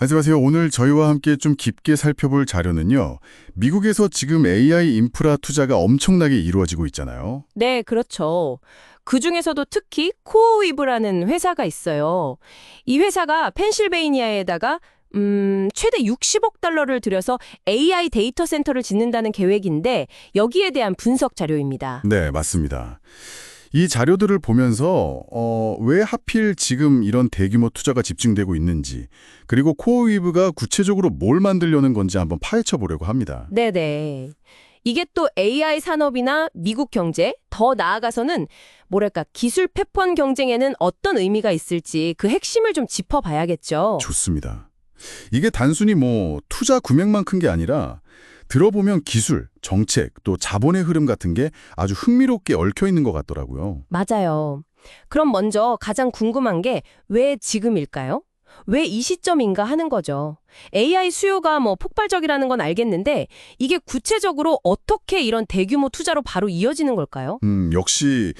안녕하세요. 오늘 저희와 함께 좀 깊게 살펴볼 자료는요. 미국에서 지금 AI 인프라 투자가 엄청나게 이루어지고 있잖아요. 네, 그렇죠. 그 중에서도 특히 코어위브라는 회사가 있어요. 이 회사가 펜실베이니아에다가 음, 최대 60억 달러를 들여서 AI 데이터 센터를 짓는다는 계획인데 여기에 대한 분석 자료입니다. 네, 맞습니다. 이 자료들을 보면서 어, 왜 하필 지금 이런 대규모 투자가 집중되고 있는지 그리고 코어위브가 구체적으로 뭘 만들려는 건지 한번 파헤쳐 보려고 합니다. 네네. 이게 또 AI 산업이나 미국 경제, 더 나아가서는 뭐랄까 기술 패권 경쟁에는 어떤 의미가 있을지 그 핵심을 좀 짚어봐야겠죠. 좋습니다. 이게 단순히 뭐 투자 금액만 큰 게 아니라 들어보면 기술, 정책, 또 자본의 흐름 같은 게 아주 흥미롭게 얽혀 있는 것 같더라고요. 맞아요. 그럼 먼저 가장 궁금한 게 왜 지금일까요? 왜 이 시점인가 하는 거죠. AI 수요가 뭐 폭발적이라는 건 알겠는데 이게 구체적으로 어떻게 이런 대규모 투자로 바로 이어지는 걸까요? 음, 역시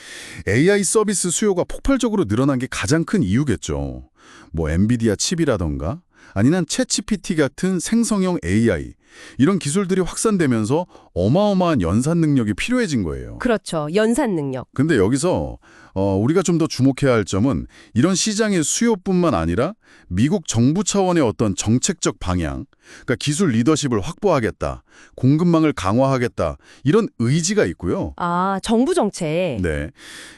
AI 서비스 수요가 폭발적으로 늘어난 게 가장 큰 이유겠죠. 뭐 엔비디아 칩이라던가 아니면 챗GPT 같은 생성형 AI 이런 기술들이 확산되면서 어마어마한 연산 능력이 필요해진 거예요. 그렇죠. 연산 능력. 근데 여기서 어, 우리가 좀 더 주목해야 할 점은 이런 시장의 수요뿐만 아니라 미국 정부 차원의 어떤 정책적 방향, 그러니까 기술 리더십을 확보하겠다, 공급망을 강화하겠다 이런 의지가 있고요. 아, 정부 정책. 네,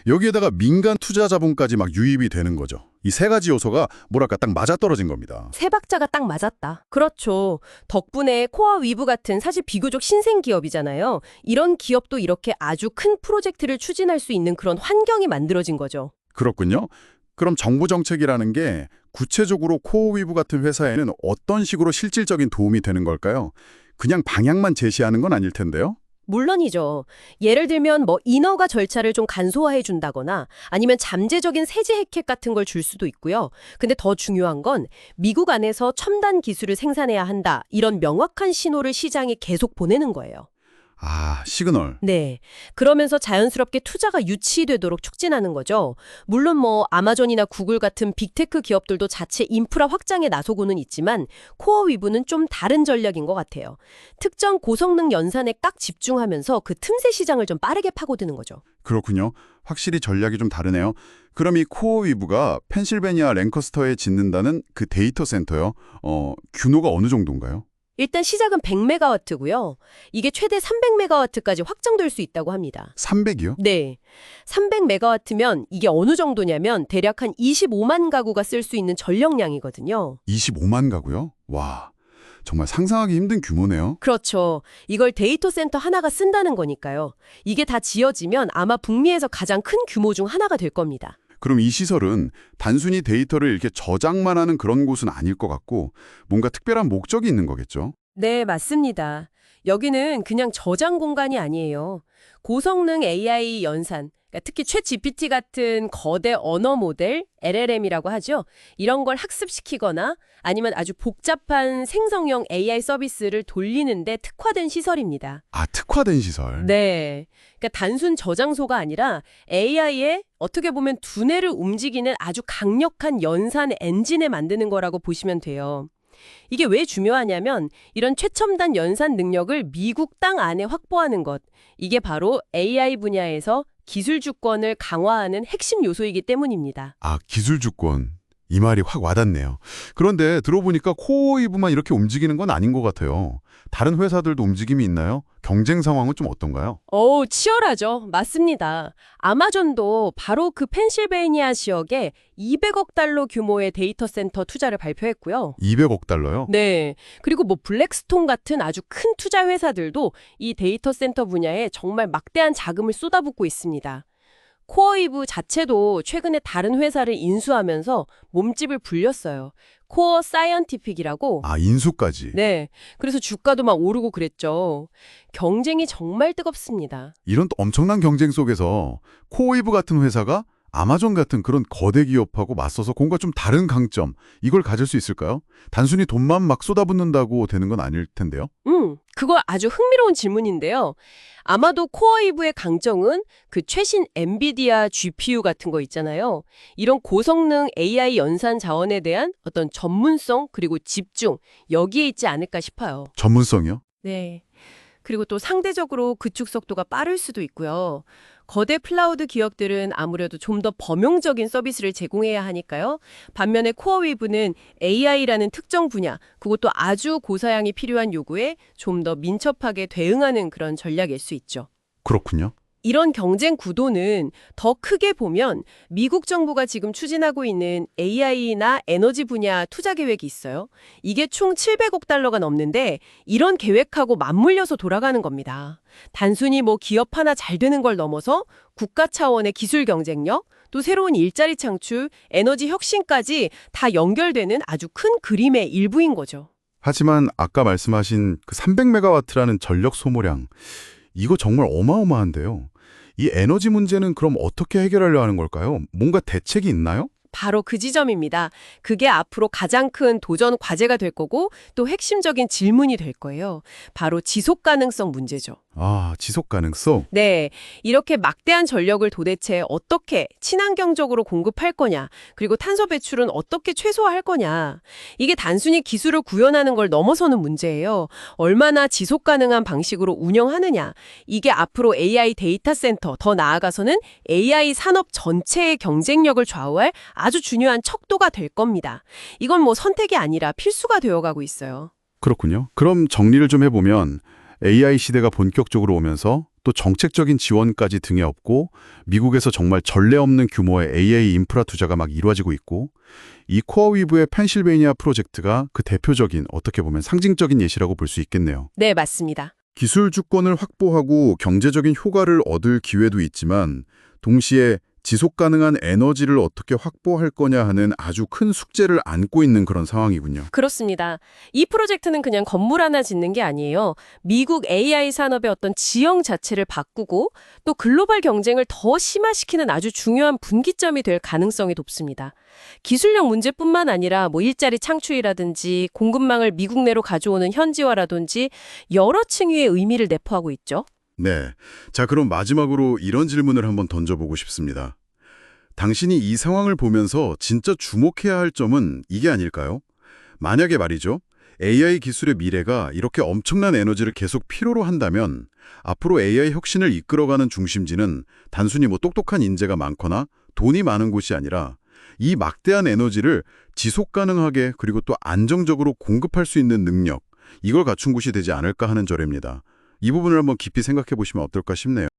여기에다가 민간 투자 자본까지 막 유입이 되는 거죠. 이 세 가지 요소가 뭐랄까 딱 맞아떨어진 겁니다. 세 박자가 딱 맞았다. 그렇죠. 덕분에 코어 위브 같은 사실 비교적 신생 기업이잖아요. 이런 기업도 이렇게 아주 큰 프로젝트를 추진할 수 있는 그런 환경이 만들어진 거죠. 그렇군요. 그럼 정부 정책이라는 게 구체적으로 코어위브 같은 회사에는 어떤 식으로 실질적인 도움이 되는 걸까요? 그냥 방향만 제시하는 건 아닐 텐데요. 물론이죠. 예를 들면 뭐 인허가 절차를 좀 간소화해 준다거나 아니면 잠재적인 세제 혜택 같은 걸 줄 수도 있고요. 근데 더 중요한 건 미국 안에서 첨단 기술을 생산해야 한다. 이런 명확한 신호를 시장에 계속 보내는 거예요. 아, 시그널. 네. 그러면서 자연스럽게 투자가 유치되도록 촉진하는 거죠. 물론 뭐 아마존이나 구글 같은 빅테크 기업들도 자체 인프라 확장에 나서고는 있지만 코어 위브는 좀 다른 전략인 것 같아요. 특정 고성능 연산에 딱 집중하면서 그 틈새 시장을 좀 빠르게 파고드는 거죠. 그렇군요. 확실히 전략이 좀 다르네요. 그럼 이 코어 위브가 펜실베니아 랭커스터에 짓는다는 그 데이터 센터요. 어, 규모가 어느 정도인가요? 일단 시작은 100메가와트고요. 이게 최대 300메가와트까지 확장될 수 있다고 합니다. 300이요? 네. 300메가와트면 이게 어느 정도냐면 대략 한 25만 가구가 쓸 수 있는 전력량이거든요. 25만 가고요? 와, 정말 상상하기 힘든 규모네요. 그렇죠. 이걸 데이터 센터 하나가 쓴다는 거니까요. 이게 다 지어지면 아마 북미에서 가장 큰 규모 중 하나가 될 겁니다. 그럼 이 시설은 단순히 데이터를 이렇게 저장만 하는 그런 곳은 아닐 것 같고 뭔가 특별한 목적이 있는 거겠죠? 네, 맞습니다. 여기는 그냥 저장 공간이 아니에요. 고성능 AI 연산, 그러니까 특히 최 GPT 같은 거대 언어 모델, LLM이라고 하죠. 이런 걸 학습시키거나 아니면 아주 복잡한 생성형 AI 서비스를 돌리는데 특화된 시설입니다. 아, 특화된 시설. 네. 그러니까 단순 저장소가 아니라 AI의 어떻게 보면 두뇌를 움직이는 아주 강력한 연산 엔진을 만드는 거라고 보시면 돼요. 이게 왜 중요하냐면 이런 최첨단 연산 능력을 미국 땅 안에 확보하는 것. 이게 바로 AI 분야에서 기술 주권을 강화하는 핵심 요소이기 때문입니다. 아, 기술 주권. 이 말이 확 와닿네요. 그런데 들어보니까 코어이브만 이렇게 움직이는 건 아닌 것 같아요. 다른 회사들도 움직임이 있나요? 경쟁 상황은 좀 어떤가요? 오, 치열하죠. 맞습니다. 아마존도 바로 그 펜실베이니아 지역에 200억 달러 규모의 데이터 센터 투자를 발표했고요. 200억 달러요? 네. 그리고 뭐 블랙스톤 같은 아주 큰 투자 회사들도 이 데이터 센터 분야에 정말 막대한 자금을 쏟아붓고 있습니다. 코어이브 자체도 최근에 다른 회사를 인수하면서 몸집을 불렸어요. 코어 사이언티픽이라고. 아, 인수까지. 네. 그래서 주가도 막 오르고 그랬죠. 경쟁이 정말 뜨겁습니다. 이런 또 엄청난 경쟁 속에서 코어이브 같은 회사가 아마존 같은 그런 거대 기업하고 맞서서 뭔가 좀 다른 강점, 이걸 가질 수 있을까요? 단순히 돈만 막 쏟아붓는다고 되는 건 아닐 텐데요. 음, 그거 아주 흥미로운 질문인데요. 아마도 코어이브의 강점은 그 최신 엔비디아 GPU 같은 거 있잖아요. 이런 고성능 AI 연산 자원에 대한 어떤 전문성 그리고 집중 여기에 있지 않을까 싶어요. 전문성이요? 네. 그리고 또 상대적으로 구축 속도가 빠를 수도 있고요. 거대 클라우드 기업들은 아무래도 좀 더 범용적인 서비스를 제공해야 하니까요. 반면에 코어위브는 AI라는 특정 분야, 그것도 아주 고사양이 필요한 요구에 좀 더 민첩하게 대응하는 그런 전략일 수 있죠. 그렇군요. 이런 경쟁 구도는 더 크게 보면 미국 정부가 지금 추진하고 있는 AI나 에너지 분야 투자 계획이 있어요. 이게 총 700억 달러가 넘는데 이런 계획하고 맞물려서 돌아가는 겁니다. 단순히 뭐 기업 하나 잘 되는 걸 넘어서 국가 차원의 기술 경쟁력, 또 새로운 일자리 창출, 에너지 혁신까지 다 연결되는 아주 큰 그림의 일부인 거죠. 하지만 아까 말씀하신 그 300메가와트라는 전력 소모량, 이거 정말 어마어마한데요. 이 에너지 문제는 그럼 어떻게 해결하려 하는 걸까요? 뭔가 대책이 있나요? 바로 그 지점입니다. 그게 앞으로 가장 큰 도전 과제가 될 거고 또 핵심적인 질문이 될 거예요. 바로 지속 가능성 문제죠. 아, 지속 가능성? 네. 이렇게 막대한 전력을 도대체 어떻게 친환경적으로 공급할 거냐, 그리고 탄소 배출은 어떻게 최소화할 거냐. 이게 단순히 기술을 구현하는 걸 넘어서는 문제예요. 얼마나 지속 가능한 방식으로 운영하느냐. 이게 앞으로 AI 데이터 센터, 더 나아가서는 AI 산업 전체의 경쟁력을 좌우할 아주 중요한 척도가 될 겁니다. 이건 뭐 선택이 아니라 필수가 되어가고 있어요. 그렇군요. 그럼 정리를 좀 해보면 AI 시대가 본격적으로 오면서 또 정책적인 지원까지 등에 업고 미국에서 정말 전례 없는 규모의 AI 인프라 투자가 막 이루어지고 있고 이 코어 위브의 펜실베이니아 프로젝트가 그 대표적인 어떻게 보면 상징적인 예시라고 볼 수 있겠네요. 네, 맞습니다. 기술 주권을 확보하고 경제적인 효과를 얻을 기회도 있지만 동시에 지속 가능한 에너지를 어떻게 확보할 거냐 하는 아주 큰 숙제를 안고 있는 그런 상황이군요. 그렇습니다. 이 프로젝트는 그냥 건물 하나 짓는 게 아니에요. 미국 AI 산업의 어떤 지형 자체를 바꾸고 또 글로벌 경쟁을 더 심화시키는 아주 중요한 분기점이 될 가능성이 높습니다. 기술력 문제뿐만 아니라 뭐 일자리 창출이라든지 공급망을 미국 내로 가져오는 현지화라든지 여러 층위의 의미를 내포하고 있죠. 네. 자, 그럼 마지막으로 이런 질문을 한번 던져보고 싶습니다. 당신이 이 상황을 보면서 진짜 주목해야 할 점은 이게 아닐까요? 만약에 말이죠. AI 기술의 미래가 이렇게 엄청난 에너지를 계속 필요로 한다면 앞으로 AI 혁신을 이끌어가는 중심지는 단순히 뭐 똑똑한 인재가 많거나 돈이 많은 곳이 아니라 이 막대한 에너지를 지속 가능하게 그리고 또 안정적으로 공급할 수 있는 능력, 이걸 갖춘 곳이 되지 않을까 하는 저래입니다. 이 부분을 한번 깊이 생각해 보시면 어떨까 싶네요.